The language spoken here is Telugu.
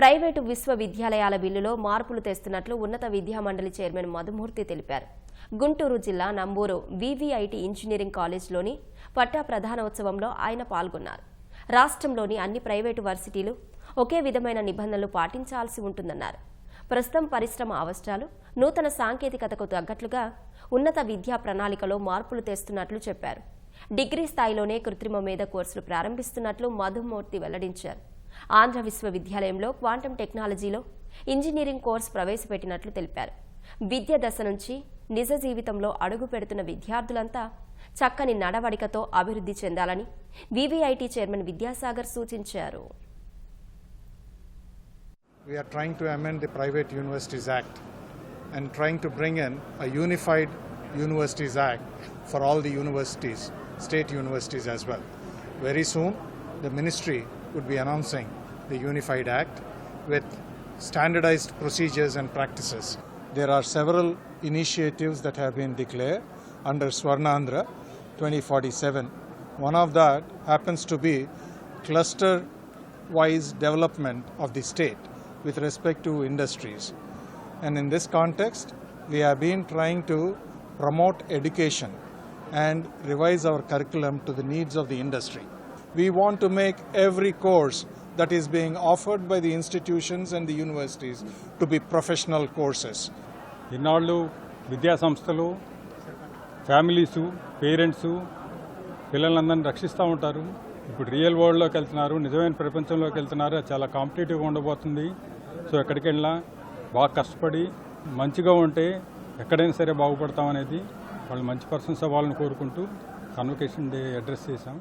ప్రైవేటు విశ్వవిద్యాలయాల బిల్లులో మార్పులు తెస్తున్నట్లు ఉన్నత విద్యామండలి చైర్మన్ మధుమూర్తి తెలిపారు. గుంటూరు జిల్లా నంబూరు వివిఐటి ఇంజనీరింగ్ కాలేజ్లోని పట్టా ప్రధానోత్సవంలో ఆయన పాల్గొన్నారు. రాష్ట్రంలోని అన్ని ప్రైవేటు వర్సిటీలు ఒకే విధమైన నిబంధనలు పాటించాల్సి ఉంటుందన్నారు. ప్రస్తుతం పరిశ్రమ అవసరాలు నూతన సాంకేతికతకు తగ్గట్లుగా ఉన్నత విద్యా ప్రణాళికలో మార్పులు తెస్తున్నట్లు చెప్పారు. డిగ్రీ స్థాయిలోనే కృత్రిమ మేధ కోర్సులు ప్రారంభిస్తున్నట్లు మధుమూర్తి వెల్లడించారు. ఆంధ్ర విశ్వవిద్యాలయంలో క్వాంటం టెక్నాలజీలో ఇంజనీరింగ్ కోర్సు ప్రవేశపెట్టినట్లు తెలిపారు విద్య దశ నుంచి నిజ జీవితంలో అడుగు పెడుతున్న విద్యార్థులంతా చక్కని నడవడికతో అభివృద్ధి చెందాలని వివిఐటి చైర్మన్ విద్యాసాగర్ సూచించారు We are trying to amend the Private Universities Act and trying to bring in a unified Universities Act for all the universities, state universities as well. Very soon, the ministry would be announcing the Unified Act with standardized procedures and practices. There are several initiatives that have been declared under Swarnandhra 2047. One of that happens to be cluster wise development of the state with respect to industries. And in this context, we have been trying to promote education and revise our curriculum to the needs of the industry. We want to make every course that is being offered by the institutions and the universities to be professional courses. ఇన్నాళ్ళు విద్యా సంస్థలు ఫ్యామిలీసు పేరెంట్సు పిల్లలందరినీ రక్షిస్తూ ఉంటారు. ఇప్పుడు రియల్ వరల్డ్లోకి వెళ్తున్నారు నిజమైన ప్రపంచంలోకి వెళ్తున్నారు. అది చాలా కాంపిటేటివ్గా ఉండబోతుంది. సో ఎక్కడికి వెళ్ళినా బాగా కష్టపడి మంచిగా ఉంటే ఎక్కడైనా సరే బాగుపడతాం అనేది వాళ్ళు మంచి పర్సన్స్ అవ్వాలని కోరుకుంటూ కన్వకేషన్ డే అడ్రస్ చేశాం.